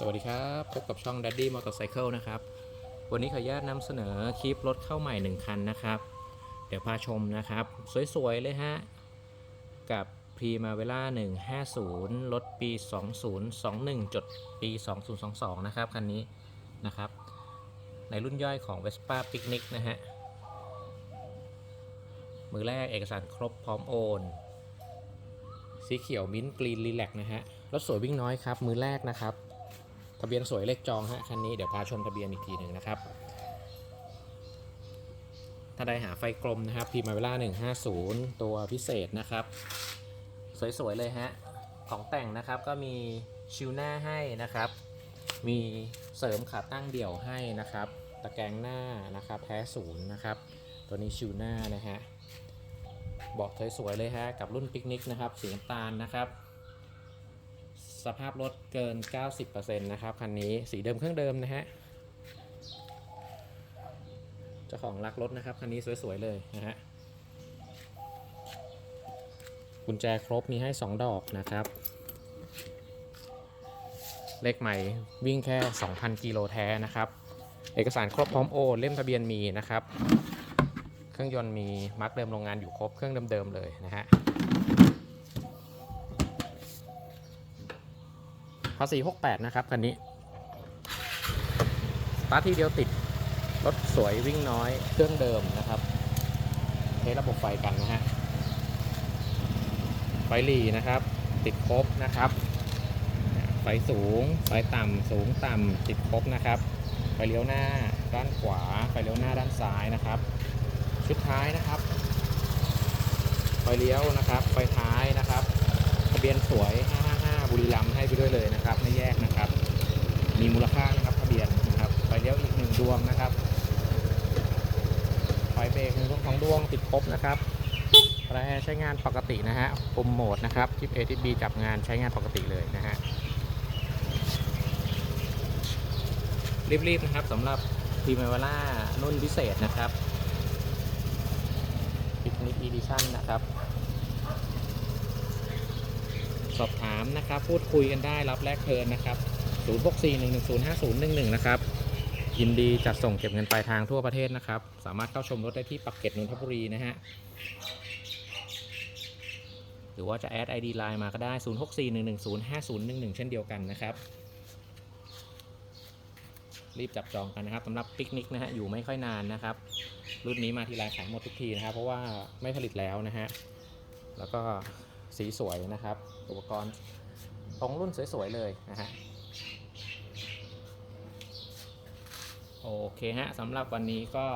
สวัสดีครับ พบกับช่อง Daddy Motorcycle นะครับ วันนี้ขออนุญาตนำเสนอคลิปรถเข้าใหม่ 1 คันนะครับ เดี๋ยวพาชมนะครับ สวย ๆ เลยฮะ กับ Primavera 150 รถปี 2021 จดปี 2022 นะครับ คันนี้นะครับ ในรุ่นย่อยของ Vespa Picnic นะฮะ มือแรกเอกสารครบพร้อมโอน สีเขียวมิ้นกรีนรีแลกนะฮะรถสวยวิ่งน้อยครับ มือแรกนะครับ ทะเบียนสวยเลขจองฮะคันนี้เดี๋ยวพาชมทะเบียนอีกทีหนึ่งนะครับ ถ้าได้หาไฟกลมนะครับพีมาเวล่า150 ตัวพิเศษนะครับ สวยๆเลยฮะของแต่งนะครับก็มีชิวหน้าให้นะครับ มีเสริมขาตั้งเดี่ยวให้นะครับ ตะแกรงหน้านะครับแท้ศูนย์นะครับ ตัวนี้ชิวหน้านะฮะบอกสวยๆเลยฮะกับรุ่นปิกนิกนะครับสีน้ำตาลนะครับ สภาพรถเกิน 90%นะครับ คันนี้สีเดิมเครื่องเดิมนะฮะเจ้าของรักรถนะครับ คันนี้สวยๆเลยนะฮะกุญแจครบมีให้ 2 ดอกนะครับ เลขใหม่วิ่งแค่ 2,000 กิโลแท้นะครับ เอกสารครบพร้อมโอนเล่มทะเบียนมีนะครับ เครื่องยนต์มีมาร์กเดิมโรงงานอยู่ครบเครื่องเดิมๆเลยนะฮะ ภาษี68นะครับคันนี้สตาร์ทที่เดียวติด รถสวยวิ่งน้อย เครื่องเดิมนะครับใช้ระบบไฟกันนะฮะ ไฟหลีนะครับ ติดครบนะครับ ไฟสูง ไฟต่ำสูงต่ำติดครบนะครับ ไฟเลี้ยวหน้าด้านขวา ไฟเลี้ยวหน้าด้านซ้ายนะครับ ชุดท้ายนะครับ ไฟเลี้ยวนะครับ ไฟท้ายนะครับ ทะเบียนสวย55 บุรีรัมย์ให้ไปด้วยเลยนะครับ ไม่แยกนะครับ มีมูลค่านะครับทะเบียนนะครับไฟเลี้ยวอีกหนึ่งดวงนะครับไฟเบรกหนึ่งของดวงติดครบนะครับแตรใช้งานปกตินะฮะปุ่มโหมดนะครับทิป A ทิป B จับงานใช้งานปกติเลยนะฮะรีบๆนะครับสำหรับพีเมเวล่ารุ่นพิเศษนะครับปิกนิกอีดิชั่นนะครับ สอบถามนะครับ พูดคุยกันได้รับแลกเทินนะครับ 0641105011 นะครับ ยินดีจัดส่งเก็บเงินปลายทางทั่วประเทศนะครับ สามารถเข้าชมรถได้ที่ปักเกร็ดนนทบุรีนะฮะ หรือว่าจะแอด ID Line มาก็ได้ 0641105011 เช่นเดียวกันนะครับ รีบจับจองกันนะครับสำหรับปิกนิกนะฮะ อยู่ไม่ค่อยนานนะครับ รุ่นนี้มาทีไรขายหมดทุกทีนะครับ เพราะว่าไม่ผลิตแล้วนะฮะ แล้วก็สีสวยนะครับ อุปกรณ์ตรงรุ่นสวยๆเลยนะฮะโอเคฮะสำหรับวันนี้ก็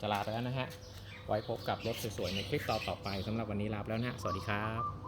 จะลาไปแล้วนะฮะ ไว้พบกับรถสวยๆในคลิปต่อๆไปสำหรับวันนี้ลาไปแล้วนะฮะ สวัสดีครับ